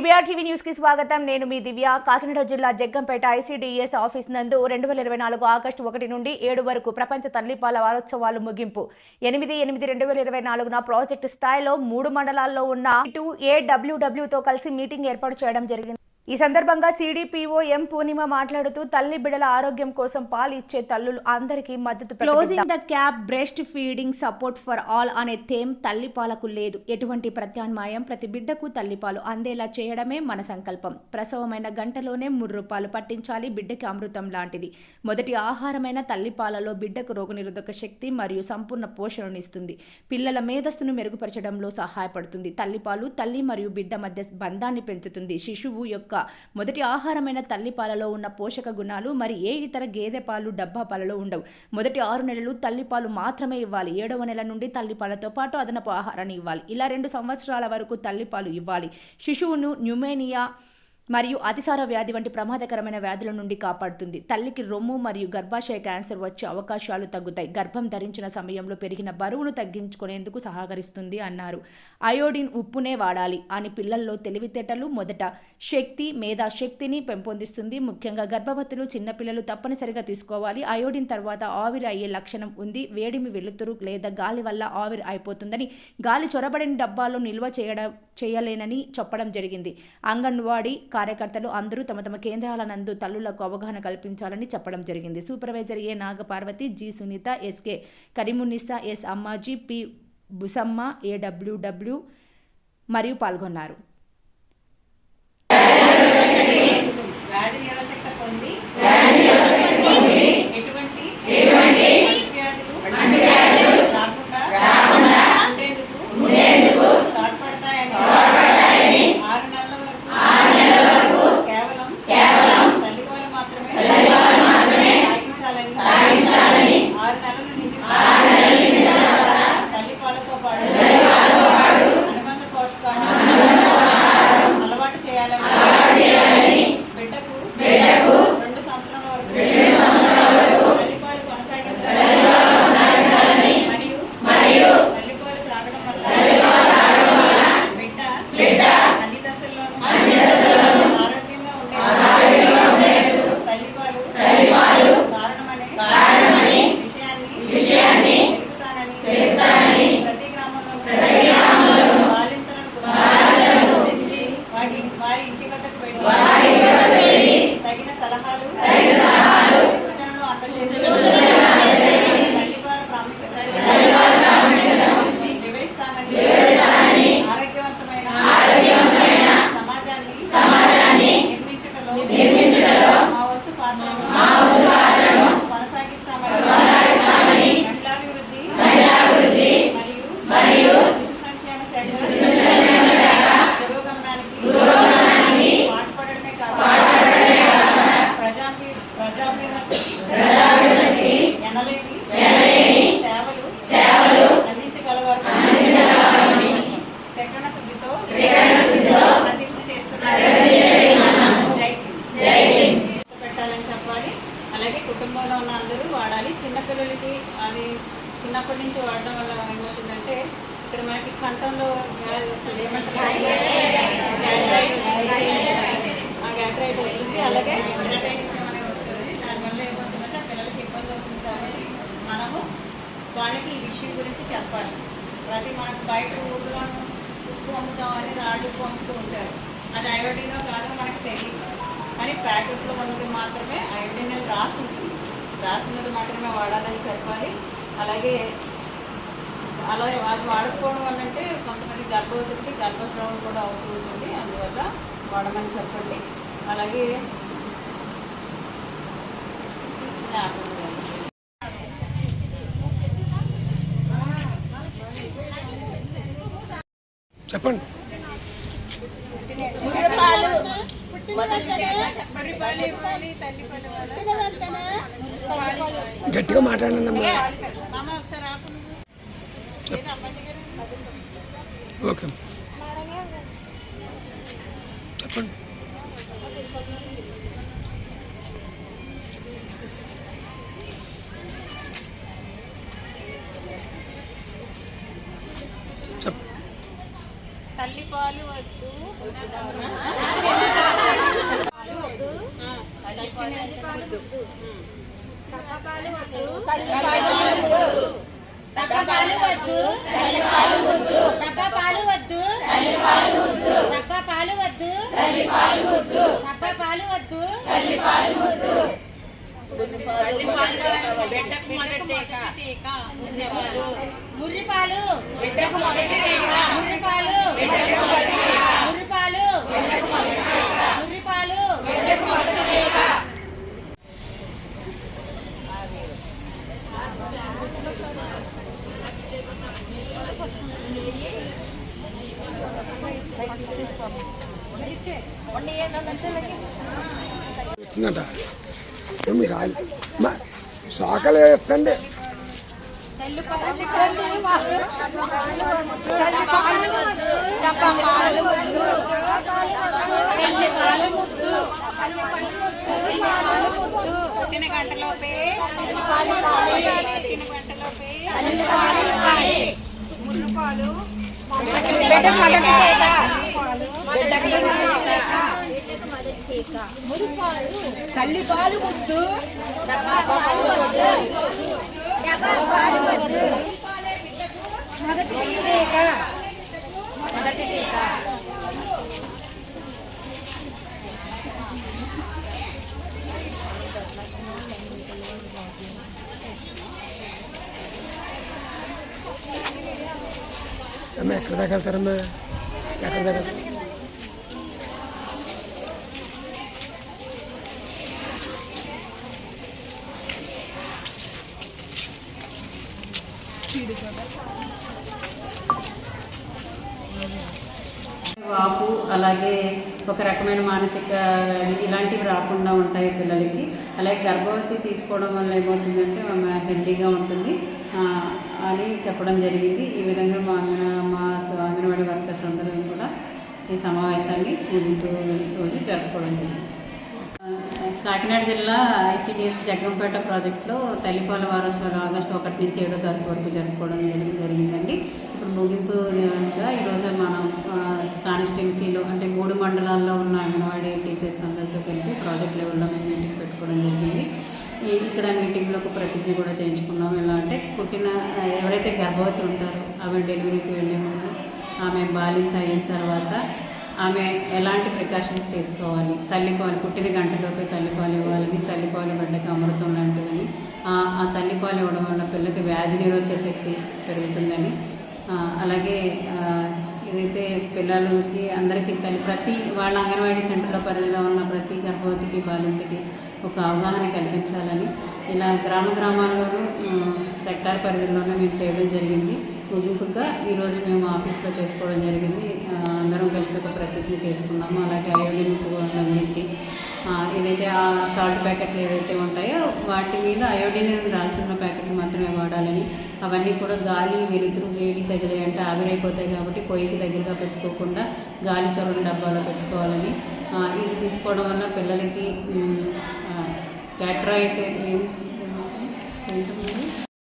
TBR TV న్యూస్కి స్వాగతం. నేను మీ దివ్య. కాకినాడ జిల్లా జగ్గంపేట ఐసీడీఎస్ ఆఫీస్ నందు రెండు వేల ఇరవై నాలుగు ఆగస్టు ఒకటి నుండి ఏడు వరకు ప్రపంచ తల్లిపాల వారోత్సవాలు ముగింపు. ఎనిమిది ఎనిమిది రెండు వేల ఇరవై నాలుగున ప్రాజెక్టు స్థాయిలో మూడు మండలాల్లో ఉన్న టూ ఏడబ్ల్యూడబ్ల్యూతో కలిసి మీటింగ్ ఏర్పాటు చేయడం జరిగింది. ఈ సందర్భంగా సిడిపిఓ ఎం పూర్ణిమ మాట్లాడుతూ తల్లి బిడల ఆరోగ్యం కోసం పాలు ఇచ్చే తల్లులు అందరికీ మద్దతు closing the cap breast feeding support for all అనే థేమ్ తల్లిపాలకు లేదు. ఎటువంటి ప్రత్యామ్నాయం? ప్రతి బిడ్డకు తల్లిపాలు అందేలా చేయడమే మన సంకల్పం. ప్రసవమైన గంటలోనే ముర్రుపాలు పట్టించాలి. బిడ్డకి అమృతం లాంటిది. మొదటి ఆహారమైన తల్లిపాలలో బిడ్డకు రోగనిరోధక శక్తి మరియు సంపూర్ణ పోషణనిస్తుంది పిల్లల మేధస్సును మెరుగుపరచడంలో సహాయపడుతుంది. తల్లిపాలు తల్లి మరియు బిడ్డ మధ్య బంధాన్ని పెంచుతుంది. శిశువు యొక్క మొదటి ఆహారమైన తల్లిపాలలో ఉన్న పోషక గుణాలు మరి ఏ ఇతర గేదె పాలు డబ్బా పాలలో ఉండవు. మొదటి ఆరు నెలలు తల్లిపాలు మాత్రమే ఇవ్వాలి. ఏడవ నెల నుండి తల్లిపాలతో పాటు అదనపు ఆహారాన్ని ఇవ్వాలి. ఇలా రెండు సంవత్సరాల వరకు తల్లిపాలు ఇవ్వాలి. శిశువును న్యూమేనియా మరియు అతిసార వ్యాధి వంటి ప్రమాదకరమైన వ్యాధుల నుండి కాపాడుతుంది. తల్లికి రొమ్ము మరియు గర్భాశయ క్యాన్సర్ వచ్చే అవకాశాలు తగ్గుతాయి. గర్భం ధరించిన సమయంలో పెరిగిన బరువును తగ్గించుకునేందుకు సహకరిస్తుంది అన్నారు. అయోడిన్ ఉప్పునే వాడాలి అని పిల్లల్లో తెలివితేటలు మొదట శక్తి మేధా శక్తిని పెంపొందిస్తుంది. ముఖ్యంగా గర్భవతులు చిన్నపిల్లలు తప్పనిసరిగా తీసుకోవాలి. అయోడిన్ తర్వాత ఆవిరి అయ్యే లక్షణం ఉంది. వేడిమి వెలుతురు లేదా గాలి వల్ల ఆవిరి అయిపోతుందని గాలి చొరబడిన డబ్బాలో నిల్వ చేయడం చేయలేనని చెప్పడం జరిగింది. అంగన్వాడీ కార్యకర్తలు అందరూ తమ తమ కేంద్రాల నందు తల్లులకు అవగాహన కల్పించాలని చెప్పడం జరిగింది. Supervisor A Nagaparvathi G Sunitha SK Karimunisa S Ammaji P Busamma AWW మరియు పాల్గొన్నారు. వ్యాధి పొంది Amen. వాళ్ళకి ఈ విషయం గురించి చెప్పాలి. ప్రతి మనకు బయట ఊర్లో ఉప్పు అమ్ముతామని రాళ్ళు ఉప్పు అమ్ముతూ ఉంటారు. అది అయోడినో కాదో మనకు తెలియదు కానీ ప్యాకెట్లో మనకి మాత్రమే అయోడిన్ అని రాసి ఉంటుంది రాసినది మాత్రమే వాడాలని చెప్పాలి. అలాగే అలా అది వాడకపోవడం వల్ల అంటే కొంతమంది గర్భవతులకి గర్భస్రావం కూడా అవుతూ ఉంటుంది. అందువల్ల వాడమని చెప్పండి. అలాగే చెప్పండి. గట్టిగా మాట్లాడండి అమ్మా. ఓకే. చెప్పండి. పాలు వద్దు డబ్బా పాలు వద్దు డబ్బా పాలు వద్దు డబ్బా పాలు వద్దు డబ్బా పాలు వద్దు ముర్రి పాలు ముర్రి పాలు ముర్రి పాలు ముర్రి పాలు వచ్చిందట ఏ మీరు రాలి మా సోకలు ఎత్తండి పుట్టిన గంటలోపే పుట్టిన గంటలోపే తల్లి పాలు ముద్దు. అమ్మ ఎక్కడ దాకా వెళ్తారమ్మా? ఎక్కడ దాకా వాపు అలాగే ఒక రకమైన మానసిక ఇలాంటివి రాకుండా ఉంటాయి పిల్లలకి. అలాగే గర్భవతి తీసుకోవడం వల్ల ఏమవుతుందంటే ఆమె హెల్దీగా ఉంటుంది. అని చెప్పడం జరిగింది. ఈ విధంగా మా అంగన మా అంగన్వాడీ వర్కర్స్ అందరూ కూడా ఈ సమావేశాన్ని పూజించు రోజు జరుపుకోవడం జరిగింది. కాకినాడ జిల్లా ఐసిడిఎస్ జగ్గంపేట ప్రాజెక్టులో తల్లిపాల వారోత్సవాలు ఆగస్టు ఒకటి నుంచి ఏడో తారీఖు వరకు జరుపుకోవడం జరిగిందండి. ఇప్పుడు ముగింపుగా ఈరోజు మనం కాన్స్టిట్యున్సీలో అంటే మూడు మండలాల్లో ఉన్న అంగన్వాడీ టీచర్స్ అందరితో కలిపి ప్రాజెక్ట్ లెవెల్లో మేము మీటింగ్ పెట్టుకోవడం జరిగింది. ఇక్కడ మీటింగ్లో ఒక ప్రతిజ్ఞ కూడా చేయించుకున్నాం. ఎలా అంటే పుట్టిన ఎవరైతే గర్భవతులు ఉంటారో ఆమె డెలివరీకి వెళ్ళే ముందు ఆమె బాలింత అయిన తర్వాత ఆమె ఎలాంటి ప్రికాషన్స్ తీసుకోవాలి? తల్లిపాలు పుట్టిన గంటలోపే తల్లిపాలు ఇవ్వాలి తల్లిపాలు గడ్డకి అమృతం లాంటివని ఆ ఆ తల్లిపాలు ఇవ్వడం వల్ల పిల్లకి వ్యాధి నిరోధక శక్తి పెరుగుతుందని అలాగే ఏదైతే పిల్లలకి అందరికీ తల్లి ప్రతి వాళ్ళ అంగన్వాడీ సెంటర్లో పరిధిలో ఉన్న ప్రతి గర్భవతికి బాలింతకి ఒక అవగాహన కల్పించాలని ఇలా గ్రామ గ్రామాల్లోనూ సెక్టార్ పరిధిలోనూ మేము చేయడం జరిగింది. ముగింపుగా ఈరోజు మేము ఆఫీస్లో చేసుకోవడం జరిగింది. అందరం కలిసి ఒక ప్రతిజ్ఞ చేసుకున్నాము. అలాగే అయోడిన్ గురించి ఏదైతే ఆ సాల్ట్ ప్యాకెట్లు ఏవైతే ఉంటాయో వాటి మీద అయోడిన్ రాసున్న ప్యాకెట్ మాత్రమే వాడాలని. అవన్నీ కూడా గాలి వెలుతురు వేడి తగిలే అంటే ఆవిరైపోతాయి కాబట్టి పొయ్యికి దగ్గరగా పెట్టుకోకుండా గాలి చొరని డబ్బాలో పెట్టుకోవాలని. ఇది తీసుకోవడం వల్ల పిల్లలకి క్యాట్రాయిట్ ఏంటంటే